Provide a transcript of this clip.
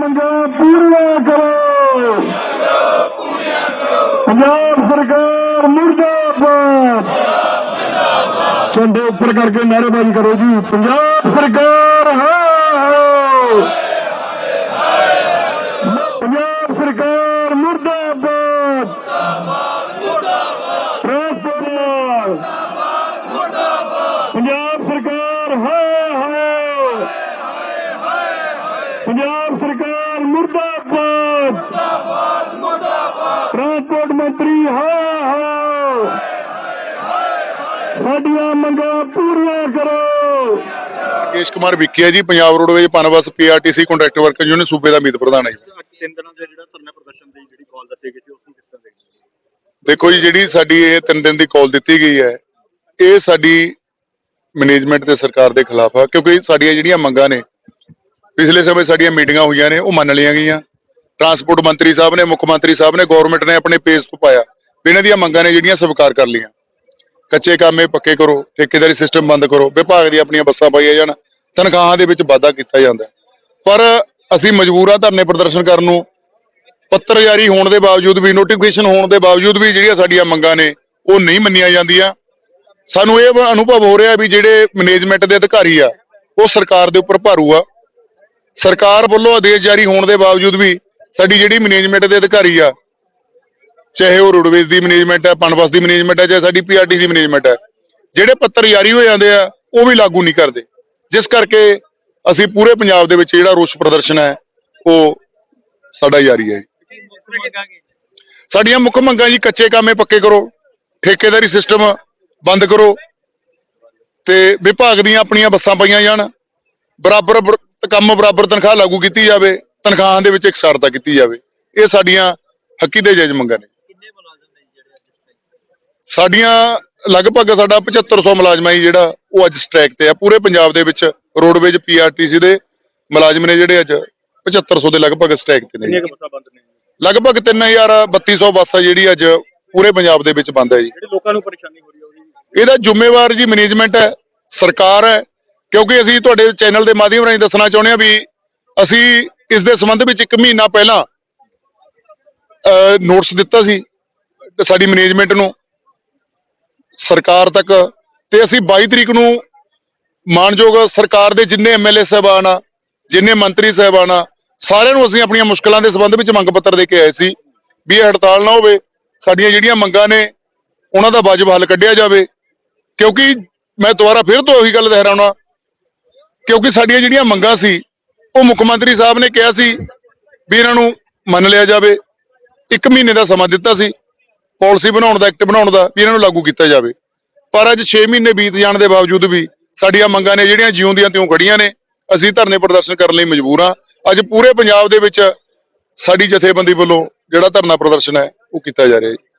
ਮੰਗਾਂ ਪੂਰੀਆਂ ਕਰੋ। ਪੰਜਾਬ ਸਰਕਾਰ ਮੁਰਦਾਬਾਦ। ਝੰਡੇ ਉੱਪਰ ਕਰਕੇ ਨਾਅਰੇਬਾਜ਼ੀ ਕਰੋ ਜੀ। ਪੰਜਾਬ ਸਰਕਾਰ ਹੈ ਪੰਜਾਬ ਸਰਕਾਰ ਮੁਰਦਾਬਾਦ। ਮੁਰਦਾਬਾਦ ਪੰਜਾਬ ਸਰਕਾਰ ਹੈ ਹਾਏ ਪੰਜਾਬ ਸਰਕਾਰ ਮੁਰਦਾਬਾਦ। ਟਰਾਂਸਪੋਰਟ ਮੰਤਰੀ ਹਾਏ ਹਾਏ ਸਾਡੀਆਂ ਮੰਗਾਂ ਪੂਰੀਆਂ ਕਰੋ। ਕੇਸ਼ Kumar Vicky ji Punjab roadways Punbus PRTC contractor worker union ਸੂਬੇ ਦਾ ਮੀਤ ਪ੍ਰਧਾਨ ਹੈ ਜੀ। ਅੱਜ ਤਿੰਨ ਦਿਨਾਂ ਦਾ ਜਿਹੜਾ ਧਰਨਾ ਪ੍ਰਦਰਸ਼ਨ ਦੀ ਜਿਹੜੀ ਕਾਲ ਦਿੱਤੀ ਗਈ ਸੀ ਉਸ ਨੂੰ ਕਿਸ ਤਰ੍ਹਾਂ ਦੇਖਦੇ ਹੋ? ਦੇਖੋ ਜੀ ਜਿਹੜੀ ਸਾਡੀ ਇਹ ਤਿੰਨ ਦਿਨ ਦੀ ਕਾਲ ਦਿੱਤੀ ਗਈ ਹੈ ਇਹ ਸਾਡੀ ਮੈਨੇਜਮੈਂਟ ਤੇ ਸਰਕਾਰ ਦੇ ਖਿਲਾਫ ਆ ਕਿਉਂਕਿ ਸਾਡੀਆਂ ਜਿਹੜੀਆਂ ਮੰਗਾਂ ਨੇ ਪਿਛਲੇ ਸਮੇਂ ਸਾਡੀਆਂ ਮੀਟਿੰਗਾਂ ਹੋਈਆਂ ਨੇ, ਉਹ ਮੰਨ ਲਈਆਂ ਗਈਆਂ। ਟਰਾਂਸਪੋਰਟ ਮੰਤਰੀ ਸਾਹਿਬ ਨੇ, ਮੁੱਖ ਮੰਤਰੀ ਸਾਹਿਬ ਨੇ ਗਵਰਨਮੈਂਟ ਨੇ ਆਪਣੇ ਪੇਜ ਤੋਂ ਪਾਇਆ। ਵੀ ਇਹਨਾਂ ਦੀਆਂ ਮੰਗਾਂ ਨੇ ਜਿਹੜੀਆਂ ਸਵੀਕਾਰ ਕਰ ਲਈਆਂ। ਕੱਚੇ ਕਾਮੇ ਪੱਕੇ ਕਰੋ, ਠੇਕੇਦਾਰੀ ਸਿਸਟਮ ਬੰਦ ਕਰੋ, ਵਿਭਾਗ ਦੀ ਆਪਣੀਆਂ ਬੱਸਾਂ ਪਾਈਆਂ ਜਾਣ, ਤਨਖਾਹਾਂ ਦੇ ਵਿੱਚ ਵਾਧਾ ਕੀਤਾ ਜਾਂਦਾ ਪਰ ਅਸੀਂ ਮਜਬੂਰ ਆ ਧਰਨੇ ਪ੍ਰਦਰਸ਼ਨ ਕਰਨ ਨੂੰ। ਪੱਤਰ ਜਾਰੀ ਹੋਣ ਦੇ ਬਾਵਜੂਦ ਵੀ ਨੋਟੀਫਿਕੇਸ਼ਨ ਹੋਣ ਦੇ ਬਾਵਜੂਦ ਵੀ ਜਿਹੜੀਆਂ ਸਾਡੀਆਂ ਮੰਗਾਂ ਨੇ, ਉਹ ਨਹੀਂ ਮੰਨੀਆਂ ਜਾਂਦੀਆਂ। ਸਾਨੂੰ ਇਹ ਅਨੁਭਵ ਹੋ ਰਿਹਾ ਵੀ ਜਿਹੜੇ ਮੈਨੇਜਮੈਂਟ ਦੇ ਅਧਿਕਾਰੀ ਆ, ਉਹ ਸਰਕਾਰ ਦੇ ਉੱਪਰ ਭਾਰੂ ਆ। ਸਰਕਾਰ ਵੱਲੋਂ ਆਦੇਸ਼ ਜਾਰੀ ਹੋਣ ਦੇ ਬਾਵਜੂਦ ਵੀ ਸਾਡੀ ਜਿਹੜੀ ਮੈਨੇਜਮੈਂਟ ਦੇ ਅਧਿਕਾਰੀ ਆ, ਚਾਹੇ ਉਹ ਰੋਡਵੇਜ਼ ਦੀ ਮੈਨੇਜਮੈਂਟ ਹੈ ਪਨਬਸ ਦੀ ਮੈਨੇਜਮੈਂਟ ਹੈ ਚਾਹੇ ਸਾਡੀ ਪੀਆਰਟੀ ਦੀ ਮੈਨੇਜਮੈਂਟ ਹੈ ਜਿਹੜੇ ਪੱਤਰ ਜਾਰੀ ਹੋ ਜਾਂਦੇ ਆ, ਉਹ ਵੀ ਲਾਗੂ ਨਹੀਂ ਕਰਦੇ। ਜਿਸ ਕਰਕੇ ਅਸੀਂ ਪੂਰੇ ਪੰਜਾਬ ਦੇ ਵਿੱਚ ਜਿਹੜਾ ਰੋਸ ਪ੍ਰਦਰਸ਼ਨ ਹੈ, ਉਹ ਸਾਡਾ ਜਾਰੀ ਹੈ। ਸਾਡੀਆਂ ਮੁੱਖ ਮੰਗਾਂ ਜੀ, ਕੱਚੇ ਕਾਮੇ ਪੱਕੇ ਕਰੋ, ਠੇਕੇਦਾਰੀ ਸਿਸਟਮ ਬੰਦ ਕਰੋ, ਤੇ ਵਿਭਾਗ ਦੀਆਂ ਆਪਣੀਆਂ ਬੱਸਾਂ ਪਾਈਆਂ ਜਾਣ, ਬਰਾਬਰ ਕੰਮ ਬਰਾਬਰ ਤਨਖਾਹ ਲਾਗੂ ਕੀਤੀ ਜਾਵੇ ਤਨਖਾਹਾਂ ਦੇ ਵਿੱਚ ਇਕਸਾਰਤਾ ਕੀਤੀ ਜਾਵੇ। ਇਹ ਸਾਡੀਆਂ ਹੱਕੀ ਤੇ ਜਾਇਜ਼ ਮੰਗਾਂ ਨੇ। ਸਾਡੀਆਂ ਲਗਭਗ ਸਾਡਾ 7500 ਮੁਲਾਜ਼ਮਾਂ ਹੀ ਜਿਹੜਾ ਉਹ ਅੱਜ ਸਟ੍ਰਾਈਕ ਤੇ ਆ। ਪੂਰੇ ਪੰਜਾਬ ਦੇ ਵਿੱਚ ਰੋਡਵੇਜ ਪੀਆਰਟੀਸੀ ਦੇ ਮੁਲਾਜ਼ਮ ਨੇ ਜਿਹੜੇ ਅੱਜ 7500 ਦੇ ਲਗਭਗ ਸਟ੍ਰਾਈਕ ਤੇ ਨੇ। ਲਗਭਗ 3200 ਬੱਸ ਜਿਹੜੀ ਅੱਜ ਪੂਰੇ ਪੰਜਾਬ ਦੇ ਵਿੱਚ ਬੰਦ ਹੈ ਜੀ। ਜਿਹੜੇ ਲੋਕਾਂ ਨੂੰ ਪਰੇਸ਼ਾਨੀ ਹੋ ਰਹੀ ਹੈ ਉਹਦੀ। ਇਹਦਾ ਜ਼ਿੰਮੇਵਾਰ ਜੀ ਮੈਨੇਜਮੈਂਟ ਹੈ ਸਰਕਾਰ ਹੈ ਕਿਉਂਕਿ ਅਸੀਂ ਤੁਹਾਡੇ ਚੈਨਲ ਦੇ ਮਾਧਿਅਮ ਰਾਹੀਂ ਦੱਸਣਾ ਚਾਹੁੰਦੇ ਹਾਂ ਵੀ ਅਸੀਂ ਇਸ ਦੇ ਸੰਬੰਧ ਵਿੱਚ ਇੱਕ ਮਹੀਨਾ ਪਹਿਲਾਂ ਨੋਟਿਸ ਦਿੱਤਾ ਸੀ ਤੇ ਸਾਡੀ ਮੈਨੇਜਮੈਂਟ ਨੂੰ। ਸਰਕਾਰ ਤੱਕ। ਤੇ ਅਸੀਂ 22 ਤਰੀਕ ਨੂੰ ਮਾਨਯੋਗ ਸਰਕਾਰ ਦੇ ਜਿੰਨੇ ਐਮਐਲਏ ਸਾਹਿਬਾਨ ਆ, ਜਿੰਨੇ ਮੰਤਰੀ ਸਾਹਿਬਾਨ ਆ, ਸਾਰਿਆਂ ਨੂੰ ਅਸੀਂ ਆਪਣੀਆਂ ਮੁਸ਼ਕਲਾਂ ਦੇ ਸੰਬੰਧ ਵਿੱਚ ਮੰਗ ਪੱਤਰ ਦੇ ਕੇ ਆਏ ਸੀ ਵੀ ਇਹ ਹੜਤਾਲ ਨਾ ਹੋਵੇ। ਸਾਡੀਆਂ ਜਿਹੜੀਆਂ ਮੰਗਾਂ ਨੇ, ਉਹਨਾਂ ਦਾ ਵਾਜਬ ਹੱਲ ਕੱਢਿਆ ਜਾਵੇ। ਕਿਉਂਕਿ ਮੈਂ ਦੁਬਾਰਾ ਫਿਰ ਤੋਂ ਉਹੀ ਗੱਲ ਦੁਹਰਾਉਣਾ ਕਿਉਂਕਿ ਸਾਡੀਆਂ ਜਿਹੜੀਆਂ ਮੰਗਾਂ ਸੀ, ਉਹ ਮੁੱਖ ਮੰਤਰੀ ਸਾਹਿਬ ਨੇ ਕਿਹਾ ਸੀ ਵੀ ਇਹਨਾਂ ਨੂੰ ਮੰਨ ਲਿਆ ਜਾਵੇ। ਇੱਕ ਮਹੀਨੇ ਦਾ ਸਮਾਂ ਦਿੱਤਾ ਸੀ, ਪਾਲਿਸੀ ਬਣਾਉਣ ਦਾ, ਐਕਟ ਬਣਾਉਣ ਦਾ ਵੀ ਇਹਨਾਂ ਨੂੰ ਲਾਗੂ ਕੀਤਾ ਜਾਵੇ। ਪਰ ਅੱਜ 6 ਮਹੀਨੇ ਬੀਤ ਜਾਣ ਦੇ ਬਾਵਜੂਦ ਵੀ ਸਾਡੀਆਂ ਮੰਗਾਂ ਨੇ ਜਿਹੜੀਆਂ ਜਿਉਂ ਦੀਆਂ ਤਿਉਂ ਖੜੀਆਂ ਨੇ, ਅਸੀਂ ਧਰਨੇ ਪ੍ਰਦਰਸ਼ਨ ਕਰਨ ਲਈ ਮਜਬੂਰ ਹਾਂ। ਅੱਜ ਪੂਰੇ ਪੰਜਾਬ ਦੇ ਵਿੱਚ ਸਾਡੀ ਜਥੇਬੰਦੀ ਵੱਲੋਂ ਜਿਹੜਾ ਧਰਨਾ ਪ੍ਰਦਰਸ਼ਨ ਹੈ, ਉਹ ਕੀਤਾ ਜਾ ਰਿਹਾ ਹੈ।